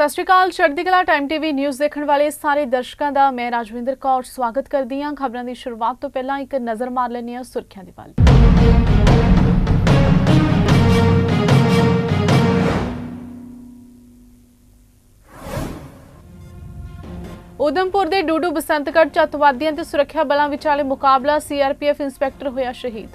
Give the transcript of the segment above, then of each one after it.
ਸਤਿ ਸ਼੍ਰੀ ਅਕਾਲ, ਚੜ੍ਹਦੀ ਕਲਾ ਟਾਈਮ ਟੀਵੀ ਨਿਊਜ਼ ਦੇਖਣ ਵਾਲੇ ਸਾਰੇ ਦਰਸ਼ਕਾਂ ਦਾ ਮੈਂ ਰਾਜਵਿੰਦਰ ਕੌਰ ਸਵਾਗਤ ਕਰਦੀ ਹਾਂ। ਖਬਰਾਂ ਦੀ ਸ਼ੁਰੂਆਤ ਤੋਂ ਪਹਿਲਾਂ ਇੱਕ ਨਜ਼ਰ ਮਾਰ ਲੈਂਦੇ ਹਾਂ ਸੁਰਖੀਆਂ ਦੇ ਵੱਲ। ਉਦਮਪੁਰ ਦੇ ਡੂਡੂ ਬਸੰਤਗੜ੍ਹ ਚ ਅੱਤਵਾਦੀਆਂ ਤੇ ਸੁਰੱਖਿਆ ਬਲਾਂ ਵਿਚਾਲੇ ਮੁਕਾਬਲਾ ਸੀਆਰਪੀਐਫ ਇੰਸਪੈਕਟਰ ਹੋਇਆ ਸ਼ਹੀਦ।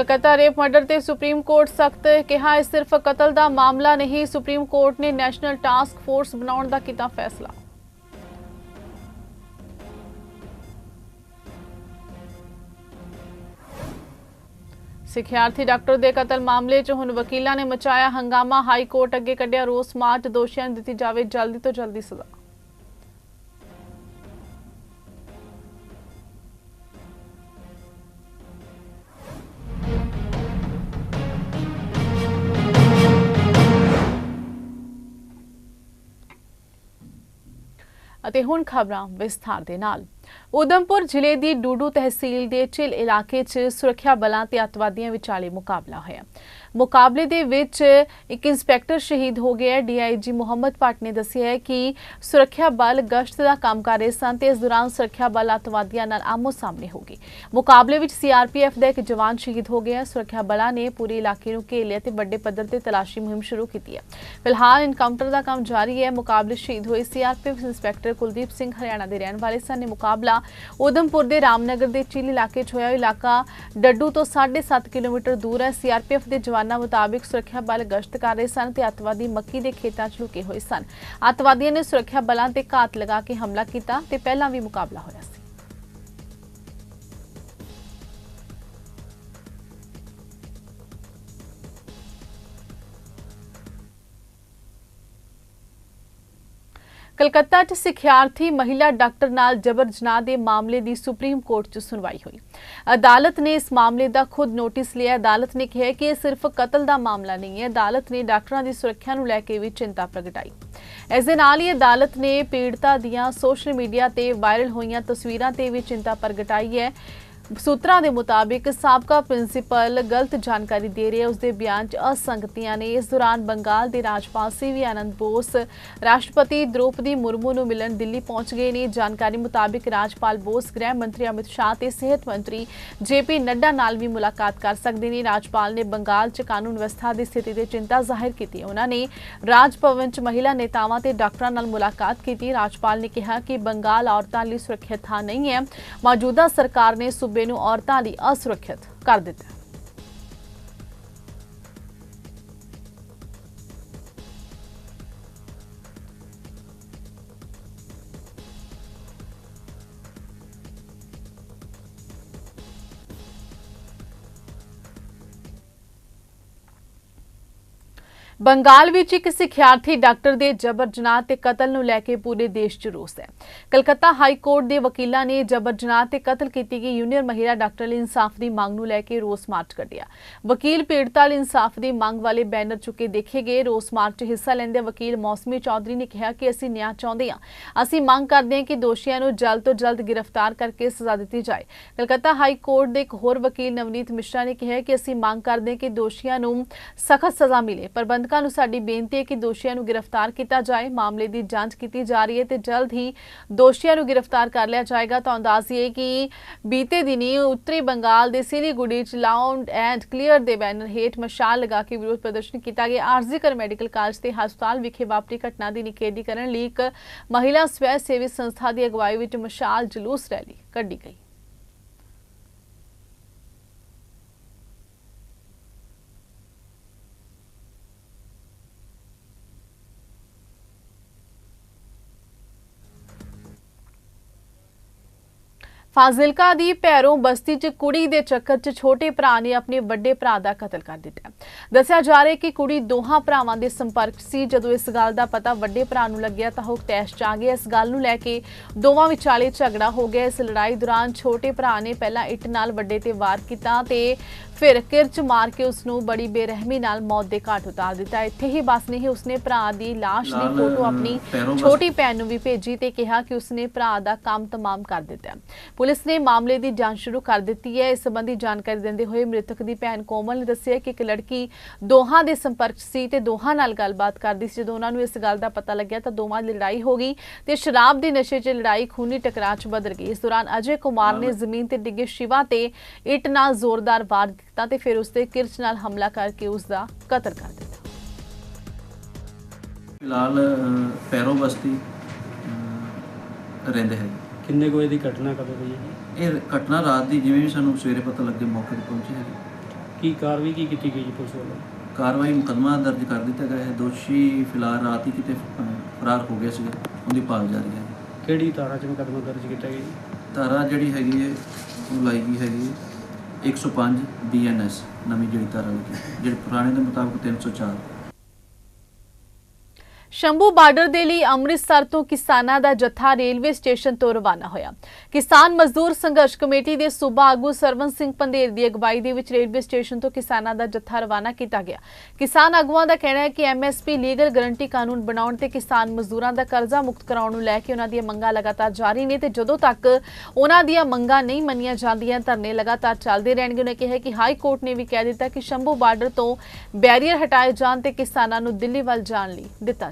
ਕਲਕੱਤਾ ਰੇਪ ਮਰਡਰ ਤੇ ਸੁਪਰੀਮ ਕੋਰਟ ਸਖਤ ਕਿਹਾ ਇਹ ਸਿਰਫ ਕਤਲ ਦਾ ਮਾਮਲਾ ਨਹੀਂ, ਸੁਪਰੀਮ ਕੋਰਟ ਨੇ ਨੈਸ਼ਨਲ ਟਾਸਕ ਫੋਰਸ ਬਣਾਉਣ ਦਾ ਕੀਤਾ ਫੈਸਲਾ। ਸਿੱਖਿਆਰਥੀ ਡਾਕਟਰ ਦੇ ਕਤਲ ਮਾਮਲੇ 'ਚ ਹੁਣ ਵਕੀਲਾਂ ਨੇ ਮਚਾਇਆ ਹੰਗਾਮਾ। ਹਾਈ ਕੋਰਟ ਅੱਗੇ ਕੱਢਿਆ ਰੋਸ ਮਾਰਚ, ਦੋਸ਼ੀਆਂ ਨੂੰ ਦਿੱਤੀ ਜਾਵੇ ਜਲਦੀ ਤੋਂ ਜਲਦੀ ਸਜ਼ਾ। ਅਤੇ ਹੁਣ ਖਬਰਾਂ ਵਿਸਥਾਰ ਦੇ ਨਾਲ। ਉਦਮਪੁਰ ਜ਼ਿਲ੍ਹੇ ਦੀ ਡੂਡੂ ਤਹਿਸੀਲ ਦੇ ਝਿਲ ਇਲਾਕੇ 'ਚ ਸੁਰੱਖਿਆ ਬਲਾਂ ਤੇ ਅੱਤਵਾਦੀਆਂ ਵਿਚਾਲੇ ਮੁਕਾਬਲਾ ਹੋਇਆ। ਮੁਕਾਬਲੇ ਦੇ ਵਿੱਚ ਇੱਕ ਇੰਸਪੈਕਟਰ ਸ਼ਹੀਦ ਹੋ ਗਿਆ ਹੈ। ਡੀਆਈਜੀ ਮੁਹੰਮਦ ਭੱਟ ਨੇ ਦੱਸਿਆ ਹੈ ਕਿ ਸੁਰੱਖਿਆ ਬਲ ਗਸ਼ਤ ਦਾ ਕੰਮ ਕਰ ਰਹੇ ਸਨ ਤੇ ਇਸ ਦੌਰਾਨ ਸੁਰੱਖਿਆ ਬਲ ਅੱਤਵਾਦੀਆਂ ਨਾਲ ਆਮੋ ਸਾਹਮਣੇ ਹੋ ਗਏ ਮੁਕਾਬਲੇ ਵਿੱਚ ਸੀਆਰਪੀਐਫ ਦਾ ਇੱਕ ਜਵਾਨ ਸ਼ਹੀਦ ਹੋ ਗਿਆ ਸੁਰੱਖਿਆ ਬਲਾਂ ਨੇ ਪੂਰੇ ਇਲਾਕੇ ਨੂੰ ਘੇਰ ਲਿਆ ਤੇ ਵੱਡੇ ਪੱਧਰ ਤੇ ਤਲਾਸ਼ੀ ਮੁਹਿੰਮ ਸ਼ੁਰੂ ਕੀਤੀ ਹੈ। ਫਿਲਹਾਲ ਇਨਕਾਊਂਟਰ ਦਾ ਕੰਮ ਜਾਰੀ ਹੈ। ਮੁਕਾਬਲੇ ਸ਼ਹੀਦ ਹੋਏ ਸੀਆਰਪੀਐਫ ਇੰਸਪੈਕਟਰ ਕੁਲਦੀਪ ਸਿੰਘ ਹਰਿਆਣਾ ਦੇ ਰਹਿਣ ਵਾਲੇ ਸਨ। ਇਹ ਮੁਕਾਬਲਾ ਉਦਮਪੁਰ ਦੇ ਰਾਮਨਗਰ ਦੇ ਚੀਲ ਇਲਾਕੇ 'ਚ ਹੋਇਆ। ਇਲਾਕਾ ਡੱਡੂ ਤੋਂ 7.5 ਕਿਲੋਮੀਟਰ ਦੂਰ ਹੈ। ਸੀਆਰਪੀਐਫ ਦੇ ਜਵਾਨ ਮੁਤਾਬਿਕ ਸੁਰੱਖਿਆ ਬਲ ਗਸ਼ਤ ਕਰ ਰਹੇ ਸਨ ਤੇ ਅੱਤਵਾਦੀ ਮੱਕੀ ਦੇ ਖੇਤਾਂ 'ਚ ਲੁਕੇ ਹੋਏ ਸਨ। ਅੱਤਵਾਦੀਆਂ ਨੇ ਸੁਰੱਖਿਆ ਬਲਾਂ ਤੇ ਘਾਤ ਲਗਾ ਕੇ ਹਮਲਾ ਕੀਤਾ ਤੇ ਪਹਿਲਾਂ ਵੀ ਮੁਕਾਬਲਾ ਹੋਇਆ ਸੀ। ਕਲਕੱਤਾ 'ਚ ਸਿੱਖਿਆਰਥੀ ਮਹਿਲਾ ਡਾਕਟਰ ਨਾਲ ਜਬਰ ਜਨਾਹ ਦੇ ਮਾਮਲੇ ਦੀ ਸੁਪਰੀਮ ਕੋਰਟ 'ਚ ਸੁਣਵਾਈ ਹੋਈ। ਅਦਾਲਤ ਨੇ ਇਸ ਮਾਮਲੇ ਦਾ ਖੁਦ ਨੋਟਿਸ ਲਿਆ। ਅਦਾਲਤ ਨੇ ਕਿਹਾ ਕਿ ਇਹ ਸਿਰਫ ਕਤਲ ਦਾ ਮਾਮਲਾ ਨਹੀਂ ਹੈ। ਅਦਾਲਤ ਨੇ ਡਾਕਟਰਾਂ ਦੀ ਸੁਰੱਖਿਆ ਨੂੰ ਲੈ ਕੇ ਵੀ ਚਿੰਤਾ ਪ੍ਰਗਟਾਈ। ਇਸ ਦੇ ਨਾਲ ਹੀ ਅਦਾਲਤ ਨੇ ਪੀੜਤਾ ਦੀਆਂ ਸੋਸ਼ਲ ਮੀਡੀਆ ਤੇ ਵਾਇਰਲ ਹੋਈਆਂ ਤਸਵੀਰਾਂ ਤੇ ਵੀ ਚਿੰਤਾ ਪ੍ਰਗਟਾਈ ਹੈ। ਸੂਤਰਾਂ ਦੇ ਮੁਤਾਬਿਕ ਸਾਬਕਾ ਪ੍ਰਿੰਸੀਪਲ ਗਲਤ ਜਾਣਕਾਰੀ ਦੇ ਰਿਹਾ ਉਸ ਦੇ ਬਿਆਨ 'ਚ ਅਸੰਗਤੀਆਂ ਨੇ। ਇਸ ਦੌਰਾਨ ਬੰਗਾਲ ਦੇ ਰਾਜਪਾਲ ਸੀ ਵੀ ਆਨੰਦ ਬੋਸ, ਰਾਸ਼ਟਰਪਤੀ ਦ੍ਰੋਪਦੀ ਮੁਰਮੂ ਨੂੰ ਮਿਲਣ ਦਿੱਲੀ ਪਹੁੰਚ ਗਏ ਨੇ। ਜਾਣਕਾਰੀ ਮੁਤਾਬਿਕ ਰਾਜਪਾਲ ਬੋਸ, ਗ੍ਰਹਿ ਮੰਤਰੀ ਅਮਿਤ ਸ਼ਾਹ ਤੇ ਸਿਹਤ ਮੰਤਰੀ ਜੇਪੀ ਨੱਡਾ ਨਾਲ ਵੀ ਮੁਲਾਕਾਤ ਕਰ ਸਕਦੇ ਨੇ। ਰਾਜਪਾਲ ਨੇ ਬੰਗਾਲ 'ਚ ਕਾਨੂੰਨ ਵਿਵਸਥਾ ਦੀ ਸਥਿਤੀ ਤੇ ਚਿੰਤਾ ਜ਼ਾਹਿਰ ਕੀਤੀ। ਉਹਨਾਂ ਨੇ ਰਾਜ ਭਵਨ 'ਚ ਮਹਿਲਾ ਨੇਤਾਵਾਂ ਤੇ ਡਾਕਟਰਾਂ ਨਾਲ ਮੁਲਾਕਾਤ ਕੀਤੀ। ਰਾਜਪਾਲ ਨੇ ਕਿਹਾ ਕਿ ਬੰਗਾਲ ਔਰਤਾਂ ਲਈ ਸੁਰੱਖਿਅਤ ਥਾਂ ਨਹੀਂ ਹੈ। ਮੌਜੂਦਾ ਸਰਕਾਰ ਨੇ ਸੂਬੇ ਨੂੰ ਔਰਤਾਂ ਲਈ ਅਸੁਰੱਖਿਅਤ ਕਰ ਦਿੱਤਾ। ਬੰਗਾਲ ਵਿੱਚ ਇੱਕ ਸਿੱਖਿਆਰਥੀ ਡਾਕਟਰ ਦੇ ਜਬਰ ਜਨਾਹ ਤੇ ਕਤਲ ਨੂੰ ਲੈ ਕੇ ਪੂਰੇ ਦੇਸ਼ 'ਚ ਰੋਸ ਹੈ। ਕਲਕੱਤਾ ਹਾਈ ਕੋਰਟ ਦੇ ਵਕੀਲਾਂ ਨੇ ਜਬਰ ਜਨਾਹ ਤੇ ਕਤਲ ਕੀਤੀ ਗਈ ਜੂਨੀਅਰ ਮਹਿਲਾ ਡਾਕਟਰ ਲਈ ਇਨਸਾਫ ਦੀ ਮੰਗ ਨੂੰ ਲੈ ਕੇ ਰੋਸ ਮਾਰਚ ਕੱਢਿਆ। ਵਕੀਲ ਪੀੜਤਾ ਲਈ ਇਨਸਾਫ ਦੀ ਮੰਗ ਵਾਲੇ ਬੈਨਰ ਚੁੱਕੇ ਦੇਖੇ ਗਏ। ਰੋਸ ਮਾਰਚ 'ਚ ਹਿੱਸਾ ਲੈਂਦੇ ਵਕੀਲ ਮੌਸਮੀ ਚੌਧਰੀ ਨੇ ਕਿਹਾ ਕਿ ਅਸੀਂ ਨਿਆਂ ਚਾਹੁੰਦੇ ਹਾਂ। ਅਸੀਂ ਮੰਗ ਕਰਦੇ ਹਾਂ ਕਿ ਦੋਸ਼ੀਆਂ ਨੂੰ ਜਲਦ ਤੋਂ ਜਲਦ ਗ੍ਰਿਫਤਾਰ ਕਰਕੇ ਸਜ਼ਾ ਦਿੱਤੀ ਜਾਏ। ਕਲਕੱਤਾ ਹਾਈ ਕੋਰਟ ਦੇ ਇੱਕ ਹੋਰ ਵਕੀਲ ਨਵਨੀਤ ਮਿਸ਼ਰਾ ਨੇ ਕਿਹਾ ਕਿ ਅਸੀਂ ਮੰਗ ਕਰਦੇ ਹਾਂ ਕਿ ਦੋਸ਼ੀਆਂ ਨੂੰ ਸਖਤ ਸਜ਼ਾ ਮਿਲੇ। ਪ੍ਰਬੰਧਕਾਂ ਨੂੰ ਸਾਡੀ ਬੇਨਤੀ ਹੈ ਕਿ ਦੋਸ਼ੀਆਂ ਨੂੰ ਗ੍ਰਿਫਤਾਰ ਕੀਤਾ ਜਾਏ। ਮਾਮਲੇ ਦੀ ਜਾਂਚ ਕੀਤੀ ਜਾ ਰਹੀ ਹੈ ਤੇ ਜਲਦ ਹੀ ਦੋਸ਼ੀਆਂ ਨੂੰ ਗ੍ਰਿਫਤਾਰ ਕਰ ਲਿਆ ਜਾਏਗਾ। ਤਾਂ ਅੰਦਾਜ਼ੀਏ ਕਿ ਬੀਤੇ ਦਿਨੀ ਉੱਤਰੀ ਬੰਗਾਲ ਦੇ ਸਿਲੀਗੁੜੀ ਚ ਲਾਉਂਡ ਐਂਡ ਕਲੀਅਰ ਦੇ ਬੈਨਰ ਹੇਠ ਮਸ਼ਾਲ ਲਗਾ ਕੇ ਵਿਰੋਧ ਪ੍ਰਦਰਸ਼ਨ ਕੀਤਾ ਗਿਆ। ਆਰਜ਼ੀਕਰ ਮੈਡੀਕਲ ਕਾਲਜ ਤੇ ਹਸਪਤਾਲ ਵਿਖੇ ਵਾਪਰੀ ਘਟਨਾ ਦੀ ਨਿਖੇਧੀ ਕਰਨ ਲਈ ਇੱਕ ਮਹਿਲਾ ਸਵੈ ਸੇਵੀ ਸੰਸਥਾ ਦੀ ਅਗਵਾਈ ਵਿੱਚ ਮਸ਼ਾਲ ਜਲੂਸ ਰੈਲੀ ਕੱਢੀ ਗਈ। ਫਾਜ਼ਿਲਕਾ ਦੀ ਪੈਰੋਂ ਬਸਤੀ 'ਚ ਕੁੜੀ ਦੇ ਚੱਕਰ 'ਚ ਛੋਟੇ ਭਰਾ ਨੇ ਆਪਣੇ ਵੱਡੇ ਭਰਾ ਦਾ ਕਤਲ ਕਰ ਦਿੱਤਾ। ਦੱਸਿਆ ਜਾ ਰਿਹਾ ਕਿ ਕੁੜੀ ਦੋਹਾਂ ਭਰਾਵਾਂ ਦੇ ਸੰਪਰਕ ਸੀ। ਜਦੋਂ ਇਸ ਗੱਲ ਦਾ ਪਤਾ ਵੱਡੇ ਭਰਾ ਨੂੰ ਲੱਗਿਆ ਤਾਂ ਉਹ ਤੈਸ਼ 'ਚ ਆ ਗਿਆ ਇਸ ਗੱਲ ਨੂੰ ਲੈ ਕੇ ਦੋਵਾਂ ਵਿਚਾਲੇ ਝਗੜਾ ਹੋ ਗਿਆ। ਇਸ ਲੜਾਈ ਦੌਰਾਨ ਛੋਟੇ ਭਰਾ ਨੇ ਪਹਿਲਾਂ ਇੱਟ ਨਾਲ ਵੱਡੇ ਤੇ ਵਾਰ ਕੀਤਾ ਤੇ ਫਿਰ ਕਿਰਚ ਮਾਰ ਕੇ ਉਸ ਨੂੰ ਬੜੀ ਬੇਰਹਿਮੀ ਨਾਲ ਮੌਤ ਦੇ ਘਾਟ ਉਤਾਰ ਦਿੱਤਾ। ਇੱਥੇ ਹੀ ਬਸ ਨਹੀਂ ਉਸਨੇ ਭਰਾ ਦੀ ਲਾਸ਼ ਦੀ ਫੋਟੋ ਆਪਣੀ ਛੋਟੀ ਭੈਣ ਨੂੰ ਵੀ ਭੇਜੀ ਤੇ ਕਿਹਾ ਕਿ ਉਸਨੇ ਭਰਾ ਦਾ ਕੰਮ ਤਮਾਮ ਕਰ ਦਿੱਤਾ। ਪੁਲਿਸ ਨੇ ਮਾਮਲੇ ਦੀ ਜਾਂਚ ਸ਼ੁਰੂ ਕਰ ਦਿੱਤੀ ਹੈ। ਇਸ ਸੰਬੰਧੀ ਜਾਣਕਾਰੀ ਦਿੰਦੇ ਹੋਏ ਮ੍ਰਿਤਕ ਦੀ ਭੈਣ ਕੋਮਲ ਨੇ ਦੱਸਿਆ ਕਿ ਇੱਕ ਲੜਕੀ ਦੋਹਾਂ ਦੇ ਸੰਪਰਕ ਸੀ ਤੇ ਦੋਹਾਂ ਨਾਲ ਗੱਲਬਾਤ ਕਰਦੀ ਸੀ। ਜਦੋਂ ਉਹਨਾਂ ਨੂੰ ਇਸ ਗੱਲ ਦਾ ਪਤਾ ਲੱਗਿਆ ਤਾਂ ਦੋਵਾਂ ਦੀ ਲੜਾਈ ਹੋ ਗਈ ਤੇ ਸ਼ਰਾਬ ਦੀ ਨਸ਼ੇ 'ਚ ਲੜਾਈ ਖੂਨੀ ਟਕਰਾਅ 'ਚ ਬਦਲ ਗਈ। ਇਸ ਦੌਰਾਨ ਅਜੇ ਕੁਮਾਰ ਨੇ ਜ਼ਮੀਨ ਤੇ ਡਿੱਗੇ ਸ਼ਿਵਾ ਤੇ ਇੱਟ ਨਾਲ ਜ਼ੋਰਦਾਰ ਵਾਰ ਦਿੱਤਾ ਤੇ ਫਿਰ ਉਸ ਤੇ ਕਿਰਚ ਨਾਲ ਹਮਲਾ ਕਰਕੇ ਉਸ ਦਾ ਕਤਲ ਕਰ ਦਿੱਤਾ। ਫਿਲਹਾਲ ਅ, ਪੈਰੋ ਬਸਤੀ ਰਹਿੰਦੇ ਹੈ ਕਿੰਨੇ ਕੁ ਵਜੇ ਦੀ ਘਟਨਾ ਕਦੋਂ ਹੋਈ ਹੈ ਇਹ ਘਟਨਾ ਰਾਤ ਦੀ ਜਿਵੇਂ ਵੀ ਸਾਨੂੰ ਸਵੇਰੇ ਪਤਾ ਲੱਗੇ ਮੌਕੇ ਤੇ ਪਹੁੰਚੇ ਹੈ ਕੀ ਕਾਰਵਾਈ ਕੀ ਕੀਤੀ ਗਈ ਜੀ ਪੁਲਿਸ ਵੱਲੋਂ? ਕਾਰਵਾਈ ਮੁਕੱਦਮਾ ਦਰਜ ਕਰ ਦਿੱਤਾ ਗਿਆ ਹੈ। ਦੋਸ਼ੀ ਫਿਲਹਾਲ ਰਾਤ ਹੀ ਕਿਤੇ ਫਰਾਰ ਹੋ ਗਿਆ ਸੀਗਾ। ਉਹਦੀ ਭਾਲ ਜਾਰੀ ਹੈ। ਕਿਹੜੀ ਧਾਰਾ 'ਚ ਮੁਕੱਦਮਾ ਦਰਜ ਕੀਤਾ ਗਿਆ ਜੀ? ਧਾਰਾ ਜਿਹੜੀ ਹੈਗੀ ਹੈ ਉਹ ਲਾਈ ਗਈ ਹੈਗੀ ਹੈ। 105 ਬੀਐਨਐਸ ਨਵੀਂ ਜਿਹੜੀ ਧਾਰਾ ਲੱਗੀ ਜਿਹੜੇ ਪੁਰਾਣੇ ਦੇ ਮੁਤਾਬਕ 304 ਸ਼ੰਭੂ ਬਾਰਡਰ ਦੇ ਲਈ ਅੰਮ੍ਰਿਤਸਰ ਤੋਂ ਕਿਸਾਨਾਂ ਦਾ ਜੱਥਾ ਰੇਲਵੇ ਸਟੇਸ਼ਨ ਤੋਂ ਰਵਾਨਾ ਹੋਇਆ। ਕਿਸਾਨ ਮਜ਼ਦੂਰ ਸੰਘਰਸ਼ ਕਮੇਟੀ ਦੇ ਸੂਬਾ ਆਗੂ ਸਰਵਨ ਸਿੰਘ ਪੰਧੇਰ ਦੀ ਅਗਵਾਈ ਦੇ ਵਿੱਚ ਰੇਲਵੇ ਸਟੇਸ਼ਨ ਤੋਂ ਕਿਸਾਨਾਂ ਦਾ ਜੱਥਾ ਰਵਾਨਾ ਕੀਤਾ ਗਿਆ। ਕਿਸਾਨ ਆਗੂਆਂ ਦਾ ਕਹਿਣਾ ਹੈ ਕਿ ਐਮਐਸਪੀ ਲੀਗਲ ਗਰੰਟੀ ਕਾਨੂੰਨ ਬਣਾਉਣ ਤੇ ਕਿਸਾਨ ਮਜ਼ਦੂਰਾਂ ਦਾ ਕਰਜ਼ਾ ਮੁਕਤ ਕਰਾਉਣ ਨੂੰ ਲੈ ਕੇ ਉਹਨਾਂ ਦੀਆਂ ਮੰਗਾਂ ਲਗਾਤਾਰ ਜਾਰੀ ਨੇ ਤੇ ਜਦੋਂ ਤੱਕ ਉਹਨਾਂ ਦੀਆਂ ਮੰਗਾਂ ਨਹੀਂ ਮੰਨੀਆਂ ਜਾਂਦੀਆਂ, ਧਰਨੇ ਲਗਾਤਾਰ ਚੱਲਦੇ ਰਹਿਣਗੇ। ਉਹਨਾਂ ਕਿਹਾ ਕਿ ਹਾਈ ਕੋਰਟ ਨੇ ਵੀ ਕਹਿ ਦਿੱਤਾ ਕਿ ਸ਼ੰਭੂ ਬਾਰਡਰ ਤੋਂ ਬੈਰੀਅਰ ਹਟਾਏ ਜਾਣ ਤੇ ਕਿਸਾਨਾਂ ਨੂੰ ਦਿੱਲੀ ਵੱਲ ਜਾਣ ਲਈ ਦਿੱਤਾ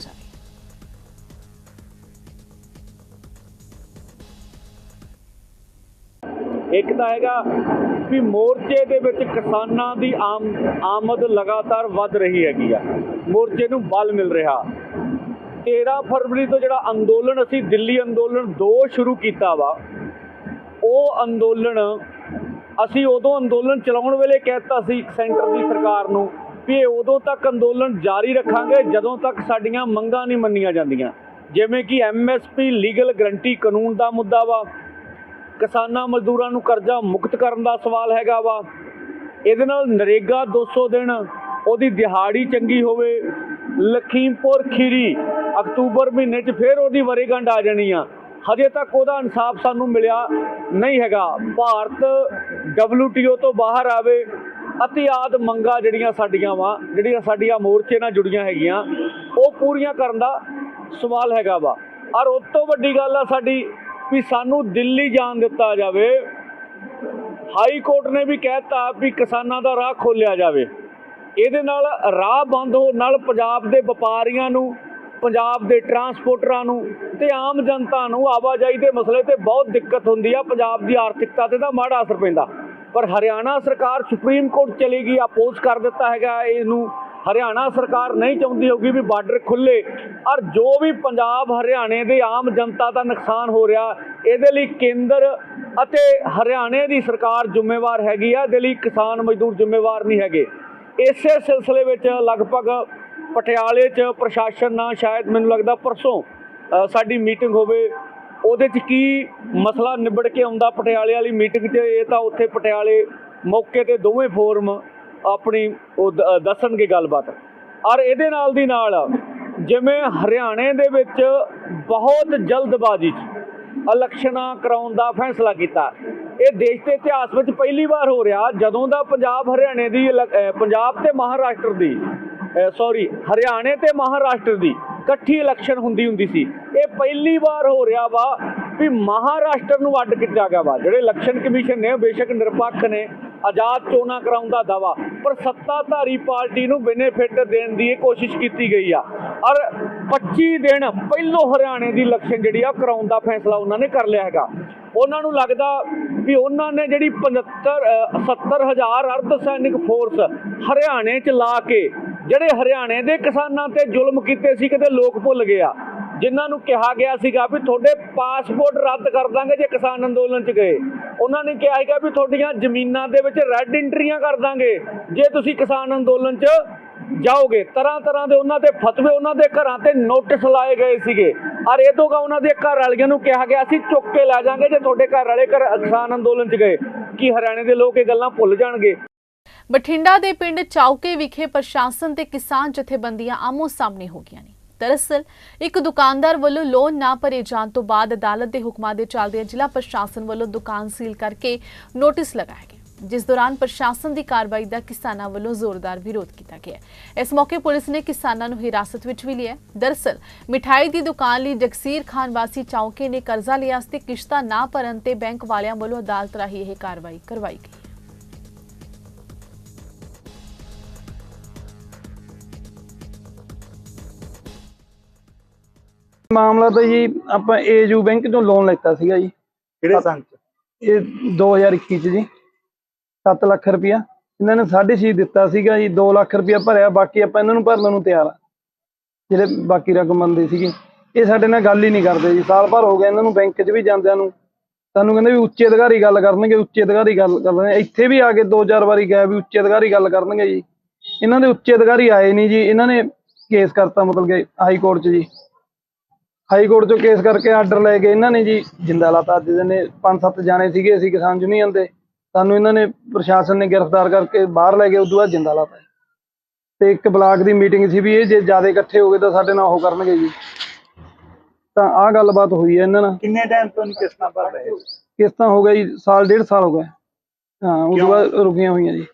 ਇੱਕ ਤਾਂ ਹੈਗਾ ਵੀ ਮੋਰਚੇ ਦੇ ਵਿੱਚ ਕਿਸਾਨਾਂ ਦੀ ਆਮ, ਆਮਦ ਲਗਾਤਾਰ ਵੱਧ ਰਹੀ ਹੈਗੀ ਆ। ਮੋਰਚੇ ਨੂੰ ਬਲ ਮਿਲ ਰਿਹਾ। 13 ਫਰਵਰੀ ਤੋਂ ਜਿਹੜਾ ਅੰਦੋਲਨ, ਅਸੀਂ ਦਿੱਲੀ ਅੰਦੋਲਨ 2 ਸ਼ੁਰੂ ਕੀਤਾ ਵਾ। ਉਹ ਅੰਦੋਲਨ ਅਸੀਂ ਉਦੋਂ ਅੰਦੋਲਨ ਚਲਾਉਣ ਵੇਲੇ ਕਹਿਤਾ ਸੀ ਸੈਂਟਰ ਦੀ ਸਰਕਾਰ ਨੂੰ ਵੀ ਉਦੋਂ ਤੱਕ ਅੰਦੋਲਨ ਜਾਰੀ ਰੱਖਾਂਗੇ ਜਦੋਂ ਤੱਕ ਸਾਡੀਆਂ ਮੰਗਾਂ ਨਹੀਂ ਮੰਨੀਆਂ ਜਾਂਦੀਆਂ। ਜਿਵੇਂ ਕਿ ਐਮਐਸਪੀ ਲੀਗਲ ਗਰੰਟੀ ਕਾਨੂੰਨ ਦਾ ਮੁੱਦਾ ਵਾ ਕਿਸਾਨਾਂ ਮਜ਼ਦੂਰਾਂ ਨੂੰ ਕਰਜ਼ਾ ਮੁਕਤ ਕਰਨ ਦਾ ਸਵਾਲ ਹੈਗਾ ਵਾ। ਇਹਦੇ ਨਾਲ ਨਰੇਗਾ 200 ਦਿਨ, ਉਹਦੀ ਦਿਹਾੜੀ ਚੰਗੀ ਹੋਵੇ। ਲਖੀਮਪੁਰ ਖੀਰੀ, ਅਕਤੂਬਰ ਮਹੀਨੇ 'ਚ ਫੇਰ ਉਹਦੀ ਵਰੇਗੰਢ ਆ ਜਾਣੀ ਆ। ਹਜੇ ਤੱਕ ਉਹਦਾ ਇਨਸਾਫ ਸਾਨੂੰ ਮਿਲਿਆ ਨਹੀਂ ਹੈਗਾ। ਭਾਰਤ WTO ਤੋਂ ਬਾਹਰ ਆਵੇ, ਅਤੀ ਆਦ ਮੰਗਾ ਜਿਹੜੀਆਂ ਸਾਡੀਆਂ ਵਾ, ਜਿਹੜੀਆਂ ਸਾਡੀਆਂ ਮੋਰਚੇ ਨਾਲ ਜੁੜੀਆਂ ਹੈਗੀਆਂ, ਉਹ ਪੂਰੀਆਂ ਕਰਨ ਦਾ ਸਵਾਲ ਹੈਗਾ ਵਾ। ਔਰ ਉਸ ਤੋਂ ਵੱਡੀ ਗੱਲ ਆ ਸਾਡੀ ਵੀ ਸਾਨੂੰ ਦਿੱਲੀ ਜਾਣ ਦਿੱਤਾ ਜਾਵੇ। ਹਾਈ ਕੋਰਟ ਨੇ ਵੀ ਕਹਿਤਾ ਵੀ ਕਿਸਾਨਾਂ ਦਾ ਰਾਹ ਖੋਲਿਆ ਜਾਵੇ। ਇਹਦੇ ਨਾਲ ਰਾਹ ਬੰਦ ਹੋਣ ਨਾਲ ਪੰਜਾਬ ਦੇ ਵਪਾਰੀਆਂ ਨੂੰ, ਪੰਜਾਬ ਦੇ ਟਰਾਂਸਪੋਰਟਰਾਂ ਨੂੰ ਤੇ ਆਮ ਜਨਤਾ ਨੂੰ ਆਵਾਜਾਈ ਦੇ ਮਸਲੇ ਤੇ ਬਹੁਤ ਦਿੱਕਤ ਹੁੰਦੀ ਆ। ਪੰਜਾਬ ਦੀ ਆਰਥਿਕਤਾ ਤੇ ਦਾ ਮਾੜਾ ਅਸਰ ਪੈਂਦਾ। ਪਰ ਹਰਿਆਣਾ ਸਰਕਾਰ ਸੁਪਰੀਮ ਕੋਰਟ ਚਲੀ ਗਈ ਅਪੋਜ਼ ਕਰ ਦਿੱਤਾ ਹੈਗਾ ਇਹਨੂੰ। ਹਰਿਆਣਾ ਸਰਕਾਰ ਨਹੀਂ ਚਾਹੁੰਦੀ ਹੋਗੀ ਵੀ ਬਾਰਡਰ ਖੁੱਲੇ ਔਰ ਜੋ ਵੀ ਪੰਜਾਬ ਹਰਿਆਣੇ ਦੇ ਆਮ ਜਨਤਾ ਦਾ ਨੁਕਸਾਨ ਹੋ ਰਿਹਾ, ਇਹਦੇ ਲਈ ਕੇਂਦਰ ਅਤੇ ਹਰਿਆਣੇ ਦੀ ਸਰਕਾਰ ਜ਼ਿੰਮੇਵਾਰ ਹੈਗੀ ਆ, ਇਹਦੇ ਲਈ ਕਿਸਾਨ ਮਜ਼ਦੂਰ ਜ਼ਿੰਮੇਵਾਰ ਨਹੀਂ ਹੈਗੇ। ਇਸੇ ਸਿਲਸਿਲੇ ਵਿੱਚ ਲਗਭਗ ਪਟਿਆਲੇ 'ਚ ਪ੍ਰਸ਼ਾਸਨ ਨਾਲ ਸ਼ਾਇਦ ਮੈਨੂੰ ਲੱਗਦਾ ਪਰਸੋਂ ਸਾਡੀ ਮੀਟਿੰਗ ਹੋਵੇ, ਉਹਦੇ 'ਚ ਕੀ ਮਸਲਾ ਨਿਬੜ ਕੇ ਆਉਂਦਾ ਪਟਿਆਲੇ ਵਾਲੀ ਮੀਟਿੰਗ 'ਚ, ਇਹ ਤਾਂ ਉੱਥੇ ਪਟਿਆਲੇ ਮੌਕੇ ਤੇ ਦੋਵੇਂ ਫੋਰਮ ਆਪਣੀ ਉਹ ਦ- ਦੱਸਣਗੇ ਗੱਲਬਾਤ। ਔਰ ਇਹਦੇ ਨਾਲ ਦੀ ਨਾਲ ਜਿਵੇਂ ਹਰਿਆਣੇ ਦੇ ਵਿੱਚ ਬਹੁਤ ਜਲਦਬਾਜ਼ੀ 'ਚ ਇਲੈਕਸ਼ਨਾਂ ਕਰਾਉਣ ਦਾ ਫੈਸਲਾ ਕੀਤਾ। ਇਹ ਦੇਸ਼ ਦੇ ਇਤਿਹਾਸ ਵਿੱਚ ਪਹਿਲੀ ਵਾਰ ਹੋ ਰਿਹਾ। ਜਦੋਂ ਦਾ ਪੰਜਾਬ ਹਰਿਆਣੇ ਦੀ ਇਲੈ- ਪੰਜਾਬ ਤੇ ਮਹਾਰਾਸ਼ਟਰ ਦੀ ਸੌਰੀ, ਹਰਿਆਣੇ ਤੇ ਮਹਾਰਾਸ਼ਟਰ ਦੀ ਇਕੱਠੀ ਇਲੈਕਸ਼ਨ ਹੁੰਦੀ ਹੁੰਦੀ ਸੀ, ਇਹ ਪਹਿਲੀ ਵਾਰ ਹੋ ਰਿਹਾ ਵਾ ਵੀ ਮਹਾਰਾਸ਼ਟਰ ਨੂੰ ਅੱਡ ਕੀਤਾ ਗਿਆ ਵਾ। ਜਿਹੜੇ ਇਲੈਕਸ਼ਨ ਕਮਿਸ਼ਨ ਨੇ ਬੇਸ਼ੱਕ ਨਿਰਪੱਖ ਨੇ। ਆਜ਼ਾਦ ਚੋਣਾਂ ਕਰਾਉਣ ਦਾ ਦਾਵਾ ਪਰ ਸੱਤਾਧਾਰੀ ਪਾਰਟੀ ਨੂੰ ਬੈਨੀਫਿਟ ਦੇਣ ਦੀ ਇਹ ਕੋਸ਼ਿਸ਼ ਕੀਤੀ ਗਈ ਆ। ਔਰ 25 ਦਿਨ ਪਹਿਲੋਂ ਹਰਿਆਣੇ ਦੀ ਇਲੈਕਸ਼ਨ ਜਿਹੜੀ ਆ ਕਰਾਉਣ ਦਾ ਫੈਸਲਾ ਉਹਨਾਂ ਨੇ ਕਰ ਲਿਆ ਹੈਗਾ। ਉਹਨਾਂ ਨੂੰ ਲੱਗਦਾ ਵੀ ਉਹਨਾਂ ਨੇ ਜਿਹੜੀ 75 ਅ, 70000 ਅਰਧ ਸੈਨਿਕ ਫੋਰਸ ਹਰਿਆਣੇ 'ਚ ਲਾ ਕੇ ਜਿਹੜੇ ਹਰਿਆਣੇ ਦੇ ਕਿਸਾਨਾਂ ਤੇ ਜ਼ੁਲਮ ਕੀਤੇ ਸੀ ਕਿਤੇ ਲੋਕ ਭੁੱਲ ਗਏ ਆ। ਜਿਨ੍ਹਾਂ ਨੂੰ ਕਿਹਾ ਗਿਆ ਸੀਗਾ ਵੀ ਤੁਹਾਡੇ ਪਾਸਪੋਰਟ ਰੱਦ ਕਰ ਦਾਂਗੇ ਜੇ ਕਿਸਾਨ ਅੰਦੋਲਨ 'ਚ ਗਏ। ਉਹਨਾਂ ਨੇ ਕਿਹਾ ਸੀਗਾ ਵੀ ਤੁਹਾਡੀਆਂ ਜ਼ਮੀਨਾਂ ਦੇ ਵਿੱਚ ਰੈੱਡ ਐਂਟਰੀਆਂ ਕਰ ਦਾਂਗੇ। ਜੇ ਤੁਸੀਂ ਕਿਸਾਨ ਅੰਦੋਲਨ 'ਚ ਜਾਓਗੇ ਤਰ੍ਹਾਂ ਤਰ੍ਹਾਂ ਦੇ ਉਹਨਾਂ ਦੇ ਫਤਵੇ ਉਹਨਾਂ ਦੇ ਘਰਾਂ ਤੇ ਨੋਟਿਸ ਲਾਏ ਗਏ ਸੀਗੇ। ਔਰ ਇਹ ਤੋਂ ਉਹਨਾਂ ਦੇ ਘਰ ਵਾਲਿਆਂ ਨੂੰ ਕਿਹਾ ਗਿਆ ਸੀ, ਚੁੱਕ ਕੇ ਲੈ ਜਾਾਂਗੇ ਜੇ ਤੁਹਾਡੇ ਘਰ ਵਾਲੇ ਘਰ ਕਿਸਾਨ ਅੰਦੋਲਨ 'ਚ ਗਏ। ਕੀ ਹਰਿਆਣੇ ਦੇ ਲੋਕ ਇਹ ਗੱਲਾਂ ਭੁੱਲ ਜਾਣਗੇ? ਬਠਿੰਡਾ ਦੇ ਪਿੰਡ ਚੌਕੇ ਵਿਖੇ ਪ੍ਰਸ਼ਾਸਨ ਤੇ ਕਿਸਾਨ ਜਥੇਬੰਦੀਆਂ ਆਮੋ ਸਾਹਮਣੇ ਹੋ ਗਈਆਂ ਨੇ। ਦਰਅਸਲ, ਇੱਕ ਦੁਕਾਨਦਾਰ ਵੱਲੋਂ ਲੋਨ ਨਾ ਭਰੇ ਜਾਣ ਤੋਂ ਬਾਅਦ ਅਦਾਲਤ ਦੇ ਹੁਕਮਾਂ ਦੇ ਚੱਲਦਿਆਂ ਜ਼ਿਲ੍ਹਾ ਪ੍ਰਸ਼ਾਸਨ ਵੱਲੋਂ ਦੁਕਾਨ ਸੀਲ ਕਰਕੇ ਨੋਟਿਸ ਲਗਾਇਆ ਗਿਆ, ਜਿਸ ਦੌਰਾਨ ਪ੍ਰਸ਼ਾਸਨ ਦੀ ਕਾਰਵਾਈ ਦਾ ਕਿਸਾਨਾਂ ਵੱਲੋਂ ਜ਼ੋਰਦਾਰ ਵਿਰੋਧ ਕੀਤਾ ਗਿਆ। ਇਸ ਮੌਕੇ ਪੁਲਿਸ ਨੇ ਕਿਸਾਨਾਂ ਨੂੰ ਹਿਰਾਸਤ ਵਿੱਚ ਵੀ ਲਿਆ। ਦਰਅਸਲ, ਮਿਠਾਈ ਦੀ ਦੁਕਾਨ ਲਈ ਜਗਸੀਰ ਖਾਨ ਵਾਸੀ ਚੌਂਕੇ ਨੇ ਕਰਜ਼ਾ ਲਿਆ ਸੀ ਕਿਸ਼ਤਾਂ ਨਾ ਭਰਨ ਤੇ ਬੈਂਕ ਵਾਲਿਆਂ ਵੱਲੋਂ ਅਦਾਲਤ ਰਾਹੀਂ ਇਹ ਕਾਰਵਾਈ ਕਰਵਾਈ ਗਈ। ਮਾਮਲਾ ਤਾਂ ਜੀ ਆਪਾਂ ਏਜੂ ਬੈਂਕ ਤੋਂ ਲੋਨ ਲੈਤਾ ਸੀਗਾ ਜੀ। ਕਿਹੜੇ ਸੰਨ ਚ? ਇਹ 2021 ਚ ਜੀ। 7 ਲੱਖ ਰੁਪਇਆ। ਇਹਨਾਂ ਨੇ 6.5 ਦਿੱਤਾ ਸੀਗਾ ਜੀ। 2 ਲੱਖ ਰੁਪਇਆ ਭਰਿਆ ਬਾਕੀ ਆਪਾਂ ਇਹਨਾਂ ਨੂੰ ਭਰਨ ਨੂੰ ਤਿਆਰ ਆ। ਜਿਹੜੇ ਬਾਕੀ ਰਕਮ ਬੰਦੇ ਸੀਗੇ। ਇਹ ਸਾਡੇ ਨਾਲ ਗੱਲ ਹੀ ਨਹੀਂ ਕਰਦੇ ਜੀ। ਸਾਲ ਭਰ ਹੋ ਗਿਆ ਇਹਨਾਂ ਨੂੰ ਬੈਂਕ 'ਚ ਵੀ ਜਾਂਦਿਆਂ ਨੂੰ। ਸਾਨੂੰ ਕਹਿੰਦੇ ਵੀ ਉੱਚੇ ਅਧਿਕਾਰੀ ਗੱਲ ਕਰਨਗੇ ਉੱਚੇ ਅਧਿਕਾਰੀ ਗੱਲ ਕਰਨਗੇ। ਇੱਥੇ ਵੀ ਆ ਕੇ ਦੋ ਚਾਰ ਵਾਰੀ ਗਏ ਵੀ ਉੱਚੇ ਅਧਿਕਾਰੀ ਗੱਲ ਕਰਨਗੇ ਜੀ। ਇਹਨਾਂ ਦੇ ਉੱਚੇ ਅਧਿਕਾਰੀ ਆਏ ਨਹੀਂ ਜੀ। ਇਹਨਾਂ ਨੇ ਕੇਸ ਕਰਤਾ ਮਤਲਬ ਕਿ ਹਾਈ ਕੋਰਟ 'ਚ ਜੀ। ਹਾਈ ਕੋਰਟ 'ਚੋਂ ਕੇਸ ਕਰਕੇ ਆਰਡਰ ਲੈ ਕੇ ਇਹਨਾਂ ਨੇ ਜੀ ਜਿੰਦਾ ਲਾਤਾ ਅੱਜ ਦੇ ਨੇ। ਪੰਜ ਸੱਤ ਜਾਣੇ ਸੀਗੇ ਅਸੀਂ ਕਿਸਾਨ ਯੂਨੀਅਨ ਦੇ। ਸਾਨੂੰ ਇਹਨਾਂ ਨੇ ਪ੍ਰਸ਼ਾਸਨ ਨੇ ਗ੍ਰਿਫਤਾਰ ਕਰਕੇ ਬਾਹਰ ਲੈ ਗਏ ਉਦੋਂ ਬਾਅਦ ਜਿੰਦਾ ਲਾਤਾ ਤੇ ਇੱਕ ਬਲਾਕ ਦੀ ਮੀਟਿੰਗ ਸੀ ਵੀ ਇਹ ਜੇ ਜ਼ਿਆਦਾ ਇਕੱਠੇ ਹੋ ਗਏ ਤਾਂ ਸਾਡੇ ਨਾਲ ਉਹ ਕਰਨਗੇ ਜੀ। ਤਾਂ ਆਹ ਗੱਲਬਾਤ ਹੋਈ ਹੈ ਇਹਨਾਂ ਨਾਲ। ਕਿੰਨੇ ਟਾਈਮ ਤੋਂ ਨਹੀਂ ਕਿਸ਼ਤਾਂ ਭਰ ਰਹੇ ਕਿਸ਼ਤਾਂ ਹੋ ਗਿਆ ਜੀ ਸਾਲ ਡੇਢ ਸਾਲ ਹੋ ਗਿਆ। ਹਾਂ ਉਸ ਤੋਂ? ਬਾਅਦ ਰੁਕੀਆਂ ਹੋਈਆਂ ਜੀ।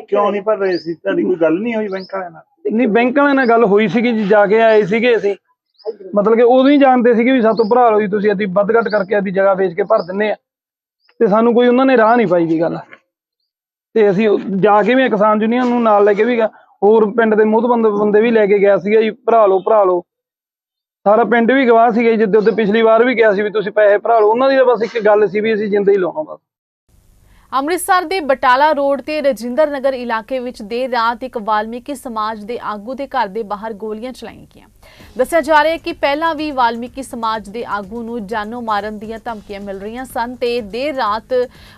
ਕਿਉਂ ਨਹੀਂ ਭਰ ਰਹੇ ਸੀ? ਤੁਹਾਡੀ ਕੋਈ ਗੱਲ ਨਹੀਂ ਹੋਈ ਬੈਂਕ ਵਾਲਿਆਂ ਨਾਲ? ਨਹੀਂ ਬੈਂਕ ਵਾਲਿਆਂ ਨਾਲ ਗੱਲ ਹੋਈ ਸੀਗੀ ਜੀ ਜਾ ਕੇ ਆਏ ਸੀਗੇ ਅਸੀਂ। ਮਤਲਬ ਕਿ ਉਦੋਂ ਹੀ ਜਾਣਦੇ ਸੀਗੇ ਵੀ ਸਾਤੋਂ ਭਰਾ ਲਓ ਜੀ, ਤੁਸੀਂ ਅਸੀਂ ਵੱਧ ਘੱਟ ਕਰਕੇ ਆਦੀ ਜਗ੍ਹਾ ਵੇਚ ਕੇ ਭਰ ਦਿੰਨੇ ਆ। ਤੇ ਸਾਨੂੰ ਕੋਈ ਉਹਨਾਂ ਨੇ ਰਾਹ ਨਹੀਂ ਪਾਈ ਦੀ ਗੱਲ। ਤੇ ਅਸੀਂ ਜਾ ਕੇ ਵੀ ਕਿਸਾਨ ਯੂਨੀਅਨ ਨੂੰ ਨਾਲ ਲੈ ਕੇ ਵੀ ਹੋਰ ਪਿੰਡ ਦੇ ਮੁੱਧਬੰਦ ਬੰਦੇ ਵੀ ਲੈ ਕੇ ਗਿਆ ਸੀਗਾ ਜੀ, ਭਰਾ ਲਓ, ਭਰਾ ਲੋ ਸਾਰਾ ਪਿੰਡ ਵੀ ਗਵਾਹ ਸੀਗਾ ਜੀ, ਜਿੱਦੇ ਉੱਤੇ ਪਿਛਲੀ ਵਾਰ ਵੀ ਗਿਆ ਸੀ ਵੀ ਤੁਸੀਂ ਪੈਸੇ ਭਰਾ ਲਓ। ਉਹਨਾਂ ਦੀ ਤਾਂ ਬਸ ਇੱਕ ਗੱਲ ਸੀ ਵੀ ਅਸੀਂ ਜਿੰਦਾ ਹੀ ਲਾਉਣਾ ਬਸ। ਅੰਮ੍ਰਿਤਸਰ ਦੇ ਬਟਾਲਾ ਰੋਡ ਤੇ ਰਜਿੰਦਰ ਨਗਰ ਇਲਾਕੇ ਵਿੱਚ ਦੇਰ ਰਾਤ ਇੱਕ ਵਾਲਮੀਕੀ ਸਮਾਜ ਦੇ ਆਗੂ ਦੇ ਘਰ ਦੇ ਬਾਹਰ ਗੋਲੀਆਂ ਚਲਾਈਆਂ ਗਈਆਂ। ਦੱਸਿਆ ਜਾ ਰਿਹਾ ਹੈ ਕਿ ਪਹਿਲਾਂ ਵੀ ਵਾਲਮੀਕੀ ਸਮਾਜ ਦੇ ਆਗੂ ਨੂੰ ਜਾਨੋਂ ਮਾਰਨ ਦੀਆਂ ਧਮਕੀਆਂ ਮਿਲ ਰਹੀਆਂ ਸਨ ਤੇ ਦੇਰ ਰਾਤ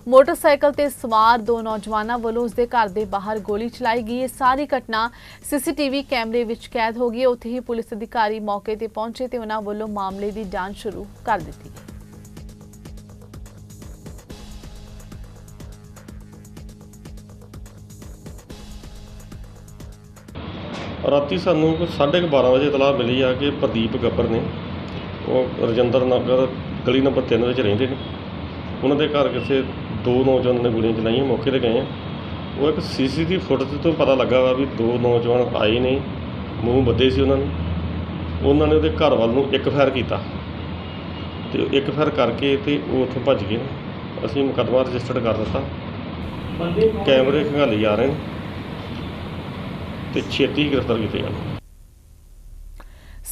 ਮੋਟਰਸਾਈਕਲ ਤੇ ਸਵਾਰ ਦੋ ਨੌਜਵਾਨਾਂ ਵੱਲੋਂ ਉਸ ਦੇ ਘਰ ਦੇ ਬਾਹਰ ਗੋਲੀ ਚਲਾਈ ਗਈ। ਇਹ ਸਾਰੀ ਘਟਨਾ ਸੀਸੀਟੀਵੀ ਕੈਮਰੇ ਵਿੱਚ ਕੈਦ ਹੋ ਗਈ। ਉੱਥੇ ਹੀ ਪੁਲਿਸ ਅਧਿਕਾਰੀ ਮੌਕੇ ਤੇ ਪਹੁੰਚੇ ਤੇ ਉਹਨਾਂ ਵੱਲੋਂ ਮਾਮਲੇ ਦੀ ਜਾਂਚ ਸ਼ੁਰੂ ਕਰ ਦਿੱਤੀ ਗਈ। ਰਾਤੀ ਸਾਨੂੰ ਕੋਈ ਸਾਢੇ ਕੁ 12 ਵਜੇ ਇਤਲਾਹ ਮਿਲੀ ਆ ਕਿ ਪ੍ਰਦੀਪ ਗੱਬਰ ਨੇ, ਉਹ ਰਜਿੰਦਰ ਨਗਰ ਗਲੀ ਨੰਬਰ 3 ਵਿੱਚ ਰਹਿੰਦੇ ਨੇ। ਉਹਨਾਂ ਦੇ ਘਰ ਕਿਸੇ ਦੋ ਨੌਜਵਾਨਾਂ ਨੇ ਗੋਲੀਆਂ ਚਲਾਈਆਂ, ਮੌਕੇ ਤੇ ਗਏ ਆ। ਉਹ ਇੱਕ ਸੀਸੀਟੀਵੀ ਫੁਟੇਜ ਤੋਂ ਪਤਾ ਲੱਗਾ ਵਾ ਵੀ ਦੋ ਨੌਜਵਾਨ ਆਏ ਨੇ, ਮੂੰਹ ਬੱਦੇ ਸੀ ਉਹਨਾਂ ਨੇ। ਉਹਨਾਂ ਨੇ ਉਹਦੇ ਘਰ ਵੱਲ ਨੂੰ ਇੱਕ ਫਾਇਰ ਕੀਤਾ ਤੇ ਇੱਕ ਫਾਇਰ ਕਰਕੇ ਤੇ ਉਹ ਉੱਥੋਂ ਭੱਜ ਗਏ ਨੇ। ਅਸੀਂ ਮੁਕੱਦਮਾ ਰਜਿਸਟਰਡ ਕਰ ਦਿੱਤਾ। ਕੈਮਰੇ ਖੰਗਾਲੀ ਜਾ ਰਹੇ ਨੇ। ਤੇ ਛੇਤੀ ਗ੍ਰਿਫਤਾਰ ਕੀਤੇ ਜਾਣ।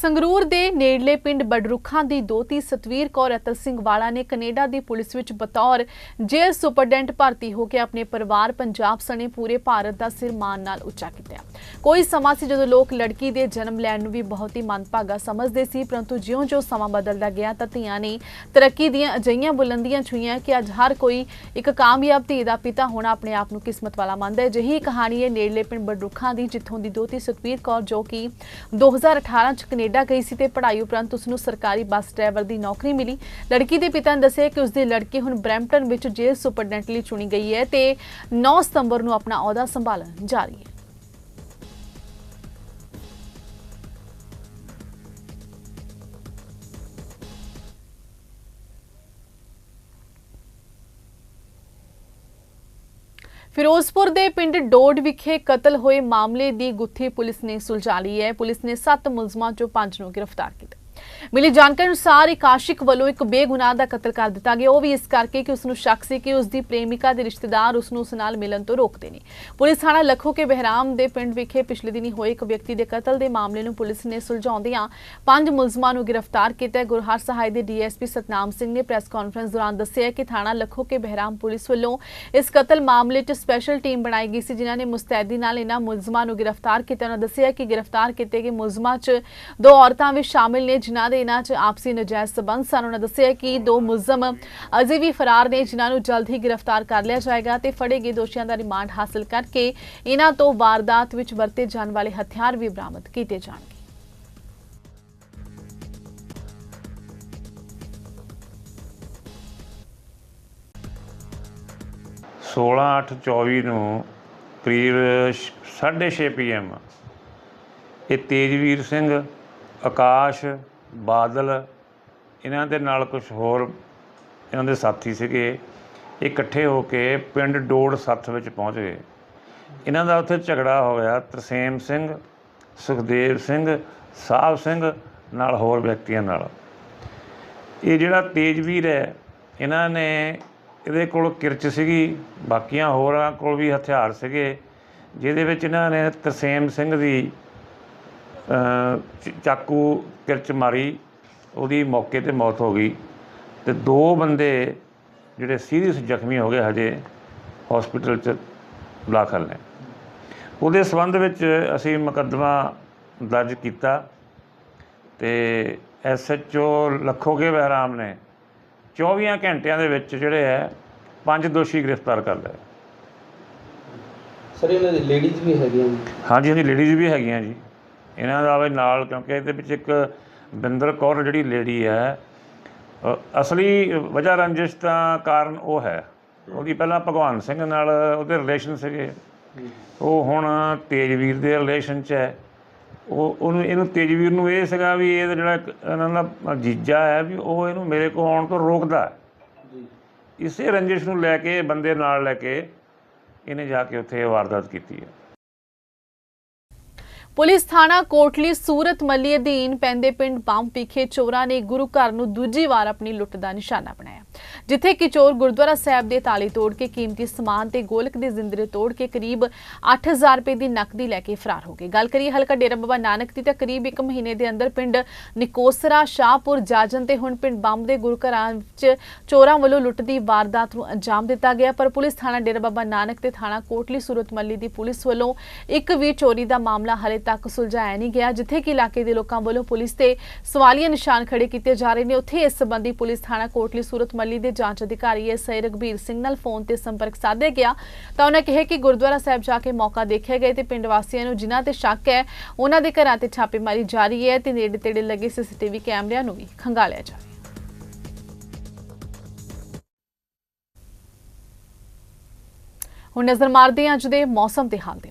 ਸੰਗਰੂਰ ਦੇ ਨੇੜਲੇ ਪਿੰਡ ਬਡਰੁੱਖਾਂ ਦੀ ਦੋਤੀ ਸਤਵੀਰ ਕੌਰ ਅਤਲ ਸਿੰਘ ਵਾਲਾ ਨੇ ਕੈਨੇਡਾ ਦੀ ਪੁਲਿਸ ਵਿੱਚ ਬਤੌਰ ਜੇਲ੍ਹ ਸੁਪਰਡੈਂਟ ਭਰਤੀ ਹੋ ਕੇ ਆਪਣੇ ਪਰਿਵਾਰ ਪੰਜਾਬ ਸਣੇ ਪੂਰੇ ਭਾਰਤ ਦਾ ਸਿਰ ਮਾਣ ਨਾਲ ਉੱਚਾ ਕੀਤਾ ਕੋਈ ਸਮਾਂ ਸੀ ਜਦੋਂ ਲੋਕ ਲੜਕੀ ਦੇ ਜਨਮ ਲੈਣ ਨੂੰ ਵੀ ਬਹੁਤ ਹੀ ਮੰਦਭਾਗਾ ਸਮਝਦੇ ਸੀ, ਪਰੰਤੂ ਜਿਉਂ-ਜਿਉਂ ਸਮਾਂ ਬਦਲਦਾ ਗਿਆ ਤਾਂ ਧੀਆਂ ਨੇ ਤਰੱਕੀ ਦੀਆਂ ਅਜਈਆਂ ਬੁਲੰਦੀਆਂ ਛੂਈਆਂ ਕਿ ਅੱਜ ਹਰ ਕੋਈ ਇੱਕ ਕਾਮਯਾਬ ਧੀ ਦਾ ਪਿਤਾ ਹੋਣਾ ਆਪਣੇ ਆਪ ਨੂੰ ਕਿਸਮਤ ਵਾਲਾ ਮੰਨਦਾ ਹੈ। ਜਿਹੀ ਕਹਾਣੀ ਹੈ ਨੇੜਲੇ ਪਿੰਡ ਬਡਰੁੱਖਾਂ ਦੀ, ਜਿੱਥੋਂ ਦੀ ਦੋਤੀ ਸੁਖਵੀਰ ਕੌਰ ਜੋ ਕਿ 2018 ਚ ਕੈਨੇਡਾ ਗਈ ਸੀ ਤੇ ਪੜ੍ਹਾਈ ਉਪਰੰਤ ਉਸ ਨੂੰ ਸਰਕਾਰੀ ਬੱਸ ਡਰਾਈਵਰ ਦੀ ਨੌਕਰੀ ਮਿਲੀ। ਲੜਕੀ ਦੇ ਪਿਤਾ ਨੇ ਦੱਸਿਆ ਕਿ ਉਸ ਦੀ ਲੜਕੀ ਹੁਣ ਬਰੈਂਪਟਨ ਵਿੱਚ ਜੇਲ੍ਹ ਸੁਪਰਡੈਂਟ ਲਈ ਚੁਣੀ ਗਈ ਹੈ ਤੇ 9 ਸਤੰਬਰ ਨੂੰ ਆਪਣਾ ਅਹੁਦਾ ਸੰਭਾਲਣ ਜਾ ਰਹੀ ਹੈ। ਫਿਰੋਜ਼ਪੁਰ ਦੇ ਪਿੰਡ ਡੋਡ ਵਿਖੇ ਕਤਲ ਹੋਏ ਮਾਮਲੇ ਦੀ ਗੁੱਥੀ ਪੁਲਿਸ ਨੇ ਸੁਲਝਾ ਲਈ ਹੈ। ਪੁਲਿਸ ਨੇ 7 ਮੁਲਜ਼ਮਾਂ ਚੋਂ 5 ਨੂੰ ਗ੍ਰਿਫਤਾਰ ਕੀਤਾ। ਮਿਲੀ ਜਾਣਕਾਰੀ ਅਨੁਸਾਰ ਇੱਕ ਆਸ਼ਿਕ ਵੱਲੋਂ ਇੱਕ ਬੇਗੁਨਾਹ ਦਾ ਕਤਲ ਕਰ ਦਿੱਤਾ ਗਿਆ। ਉਹ ਵੀ ਇਸ ਕਰਕੇ ਕਿ ਉਸ ਨੂੰ ਸ਼ੱਕ ਸੀ ਕਿ ਉਸ ਦੀ ਪ੍ਰੇਮਿਕਾ ਦੇ ਰਿਸ਼ਤੇਦਾਰ ਉਸ ਨੂੰ ਉਸ ਨਾਲ ਮਿਲਣ ਤੋਂ ਰੋਕਦੇ ਨੇ। ਪੁਲਿਸ ਥਾਣਾ ਲੱਖੋ ਕੇ ਬਹਿਰਾਮ ਦੇ ਪਿੰਡ ਵਿਖੇ ਪਿਛਲੇ ਦਿਨੀ ਹੋਏ ਇੱਕ ਵਿਅਕਤੀ ਦੇ ਕਤਲ ਦੇ ਮਾਮਲੇ ਨੂੰ ਪੁਲਿਸ ਨੇ ਸੁਲਝਾਉਂਦਿਆਂ ਪੰਜ ਮੁਲਜ਼ਮਾਂ ਨੂੰ ਗ੍ਰਿਫਤਾਰ ਕੀਤਾ ਹੈ। ਗੁਰਹਰ ਸਹਾਇ ਦੇ ਡੀਐਸਪੀ ਸਤਨਾਮ ਸਿੰਘ ਨੇ ਪ੍ਰੈਸ ਕਾਨਫਰੰਸ ਦੌਰਾਨ ਦੱਸਿਆ ਕਿ ਥਾਣਾ ਲੱਖੋ ਕੇ ਬਹਿਰਾਮ ਪੁਲਿਸ ਵੱਲੋਂ ਇਸ ਕਤਲ ਮਾਮਲੇ 'ਚ ਸਪੈਸ਼ਲ ਟੀਮ ਬਣਾਈ ਗਈ ਸੀ, ਜਿਨ੍ਹਾਂ ਨੇ ਮੁਸਤੈਦੀ ਨਾਲ ਇਹਨਾਂ ਮੁਲਜ਼ਮਾਂ ਨੂੰ ਗ੍ਰਿਫਤਾਰ ਕੀਤਾ। ਉਹਨਾਂ ਦੱਸਿਆ ਕਿ ਗ੍ਰਿਫਤਾਰ ਕੀਤੇ ਗਏ ਮੁਲਜ਼ਮਾਂ 'ਚ ਦੋ ਔਰਤਾਂ ਵੀ ਸ਼ਾਮਿਲ ਨੇ, ਜਿਨ੍ਹਾਂ ਦੇ ਇਹਨਾਂ 'ਚ ਆਪਸੀ ਨਜਾਇਜ਼ ਸਬੰਧ। ਸਨ ਉਹਨਾਂ ਦੱਸਿਆ ਕਿ ਦੋ ਮੁਲਜ਼ਮ ਅਜੇ ਵੀ ਫਰਾਰ ਨੇ, ਜਿਨ੍ਹਾਂ ਨੂੰ ਜਲਦ ਹੀ ਗ੍ਰਿਫਤਾਰ ਕਰ ਲਿਆ ਜਾਏਗਾ ਤੇ ਫੜੇ ਗਏ ਦੋਸ਼ੀਆਂ ਦਾ ਰਿਮਾਂਡ ਹਾਸਲ ਕਰਕੇ ਇਹਨਾਂ ਤੋਂ ਵਾਰਦਾਤ ਵਿੱਚ ਵਰਤੇ ਜਾਣ ਵਾਲੇ ਹਥਿਆਰ ਵੀ ਬਰਾਮਦ ਕੀਤੇ ਜਾਣਗੇ। ਸੋਲਾਂ ਅੱਠ ਚੌਵੀ ਨੂੰ ਕਰੀਬ 6:30 ਪੀਐਮ ਇਹ ਤੇਜਵੀਰ ਸਿੰਘ, ਆਕਾਸ਼ ਬਾਦਲ, ਇਹਨਾਂ ਦੇ ਨਾਲ ਕੁਝ ਹੋਰ ਇਹਨਾਂ ਦੇ ਸਾਥੀ ਸੀਗੇ, ਇਹ ਇਕੱਠੇ ਹੋ ਕੇ ਪਿੰਡ ਡੋੜ ਸੱਥ ਵਿੱਚ ਪਹੁੰਚ ਗਏ। ਇਹਨਾਂ ਦਾ ਉੱਥੇ ਝਗੜਾ ਹੋ ਗਿਆ। ਤਰਸੇਮ ਸਿੰਘ, ਸੁਖਦੇਵ ਸਿੰਘ, ਸਾਹਿਬ ਸਿੰਘ ਨਾਲ ਹੋਰ ਵਿਅਕਤੀਆਂ ਨਾਲ। ਇਹ ਜਿਹੜਾ ਤੇਜਵੀਰ ਹੈ, ਇਹਨਾਂ ਨੇ ਇਹਦੇ ਕੋਲ ਕਿਰਚ ਸੀਗੀ, ਬਾਕੀਆਂ ਹੋਰਾਂ ਕੋਲ ਵੀ ਹਥਿਆਰ ਸੀਗੇ, ਜਿਹਦੇ ਵਿੱਚ ਇਹਨਾਂ ਨੇ ਤਰਸੇਮ ਸਿੰਘ ਦੀ ਚਾਕੂ ਕਿਰਚ ਮਾਰੀ ਉਹਦੀ ਮੌਕੇ ਤੇ ਮੌਤ ਹੋ ਗਈ। ਤੇ ਦੋ ਬੰਦੇ ਜਿਹੜੇ ਸੀਰੀਅਸ ਜ਼ਖਮੀ ਹੋ ਗਏ ਹਜੇ ਹਸਪੀਟਲ 'ਚ ਦਾਖਲ ਨੇ। ਉਹਦੇ ਸੰਬੰਧ ਵਿੱਚ ਅਸੀਂ ਮੁਕੱਦਮਾ ਦਰਜ ਕੀਤਾ ਤੇ ਐਸਐਚਓ ਲੱਖੋਗੇ ਬਹਿਰਾਮ ਨੇ 24 ਘੰਟਿਆਂ ਦੇ ਵਿੱਚ ਜਿਹੜੇ ਹੈ ਪੰਜ ਦੋਸ਼ੀ ਗ੍ਰਿਫਤਾਰ ਕਰ ਲਏ। ਸਰ ਇਹਨਾਂ ਦੇ ਲੇਡੀਜ਼ ਵੀ ਹੈਗੀਆਂ ਹਾਂਜੀ ਹਾਂਜੀ ਲੇਡੀਜ਼ ਵੀ ਹੈਗੀਆਂ ਜੀ। ਇਹਨਾਂ ਦਾ ਵੀ ਨਾਲ ਕਿਉਂਕਿ ਇਹਦੇ ਵਿੱਚ ਇੱਕ ਬਿੰਦਰ ਕੌਰ ਜਿਹੜੀ ਲੇਡੀ ਹੈ ਅਸਲੀ ਵਜ੍ਹਾ ਰੰਜਿਸ਼ ਦਾ ਕਾਰਨ ਉਹ ਹੈ। ਉਹਦੀ ਪਹਿਲਾਂ ਭਗਵਾਨ ਸਿੰਘ ਨਾਲ ਉਹਦੇ ਰਿਲੇਸ਼ਨ ਸੀਗੇ। ਉਹ ਹੁਣ ਤੇਜਵੀਰ ਦੇ ਰਿਲੇਸ਼ਨ 'ਚ ਹੈ। ਉਹ ਉਹਨੂੰ ਇਹਨੂੰ ਤੇਜਵੀਰ ਨੂੰ ਇਹ ਸੀਗਾ ਵੀ ਇਹ ਜਿਹੜਾ ਇੱਕ ਇਹਨਾਂ ਦਾ ਜੀਜਾ ਹੈ ਵੀ ਉਹ ਇਹਨੂੰ ਮੇਰੇ ਕੋਲ ਆਉਣ ਤੋਂ ਰੋਕਦਾ ਇਸੇ ਰੰਜਿਸ਼ ਨੂੰ ਲੈ ਕੇ ਬੰਦੇ ਨਾਲ ਲੈ ਕੇ ਇਹਨੇ ਜਾ ਕੇ ਉੱਥੇ ਵਾਰਦਾਤ ਕੀਤੀ ਹੈ। ਪੁਲਿਸ ਥਾਣਾ ਕੋਟਲੀ ਸੂਰਤ ਮੱਲੀ ਅਧੀਨ ਪੈਂਦੇ ਪਿੰਡ ਬੰਬ ਵਿਖੇ ਚੋਰਾਂ ਨੇ ਗੁਰੂ ਘਰ ਨੂੰ ਦੂਜੀ ਵਾਰ ਆਪਣੀ ਲੁੱਟ ਦਾ ਨਿਸ਼ਾਨਾ ਬਣਾਇਆ, ਜਿੱਥੇ ਕਿ ਚੋਰ ਗੁਰਦੁਆਰਾ ਸਾਹਿਬ ਦੇ ਤਾਲੇ ਤੋੜ ਕੇ ਕੀਮਤੀ ਸਮਾਨ ਤੇ ਗੋਲਕ ਦੇ ਜ਼ਿੰਦਰੇ ਤੋੜ ਕੇ ਕਰੀਬ 8000 ਰੁਪਏ ਦੀ ਨਕਦੀ ਲੈ ਕੇ ਫਰਾਰ ਹੋ ਗਏ। ਗੱਲ ਕਰੀਏ ਹਲਕਾ ਡੇਰਾ ਬਾਬਾ ਨਾਨਕ ਦੀ ਤਾਂ ਕਰੀਬ 1 ਮਹੀਨੇ ਦੇ ਅੰਦਰ ਪਿੰਡ ਨਿਕੋਸਰਾ, ਸ਼ਾਹਪੁਰ, ਜਾਜਨ ਤੇ ਹੁਣ ਪਿੰਡ ਬੰਬ ਦੇ ਗੁਰੂ ਘਰਾਂ ਵਿੱਚ ਚੋਰਾਂ ਵੱਲੋਂ ਲੁੱਟ ਦੀ ਵਾਰਦਾਤ ਨੂੰ ਅੰਜਾਮ ਦਿੱਤਾ ਗਿਆ। ਪਰ ਪੁਲਿਸ ਥਾਣਾ ਡੇਰਾ ਬਾਬਾ ਨਾਨਕ ਤੇ ਥਾਣਾ ਕੋਟਲੀ ਸੂਰਤ ਮੱਲੀ ਦੀ ਪੁਲਿਸ ਵੱਲੋਂ ਇੱਕ ਵੀ ਚੋਰੀ ਦਾ ਮਾਮਲਾ ਹਾਲੇ ਤੱਕ ਸੁਲਝਾਇਆ ਨਹੀਂ ਗਿਆ, ਜਿੱਥੇ ਕਿ ਇਲਾਕੇ ਦੇ ਲੋਕਾਂ ਵੱਲੋਂ ਪੁਲਿਸ ਤੇ ਸਵਾਲੀਆ ਨਿਸ਼ਾਨ ਖੜੇ ਕੀਤੇ ਜਾ ਰਹੇ ਨੇ। ਉੱਥੇ ਇਸ ਸੰਬੰਧੀ ਪੁਲਿਸ ਥਾਣਾ ਕੋਟਲੀ ਸੂਰਤ ਮੱਲੀ ਦੇ ਜਾਂਚ ਅਧਿਕਾਰੀ ਐਸਆਈ ਰਗਬੀਰ ਸਿੰਘ ਨਾਲ ਫੋਨ ਤੇ ਸੰਪਰਕ ਸਾਧਿਆ ਗਿਆ। ਤਾਂ ਉਹਨਾਂ ਕਿਹਾ ਕਿ ਗੁਰਦੁਆਰਾ ਸਾਹਿਬ ਜਾ ਕੇ ਮੌਕਾ ਦੇਖਿਆ ਗਿਆ ਤੇ ਪਿੰਡ ਵਾਸੀਆਂ ਨੂੰ ਜਿਨ੍ਹਾਂ ਤੇ ਸ਼ੱਕ ਹੈ ਉਹਨਾਂ ਦੇ ਘਰਾਂ ਤੇ ਛਾਪੇਮਾਰੀ ਜਾਰੀ ਹੈ ਤੇ ਨੇੜੇ ਤੇੜੇ ਲੱਗੇ ਸੀਸੀਟੀਵੀ ਕੈਮਰਿਆਂ ਨੂੰ ਵੀ ਖੰਗਾਲਿਆ ਜਾ ਰਿਹਾ ਹੁਣ ਨਜ਼ਰ ਮਾਰਦੇ ਹਾਂ ਅੱਜ ਦੇ ਮੌਸਮ ਤੇ ਹਾਲ ਦੇ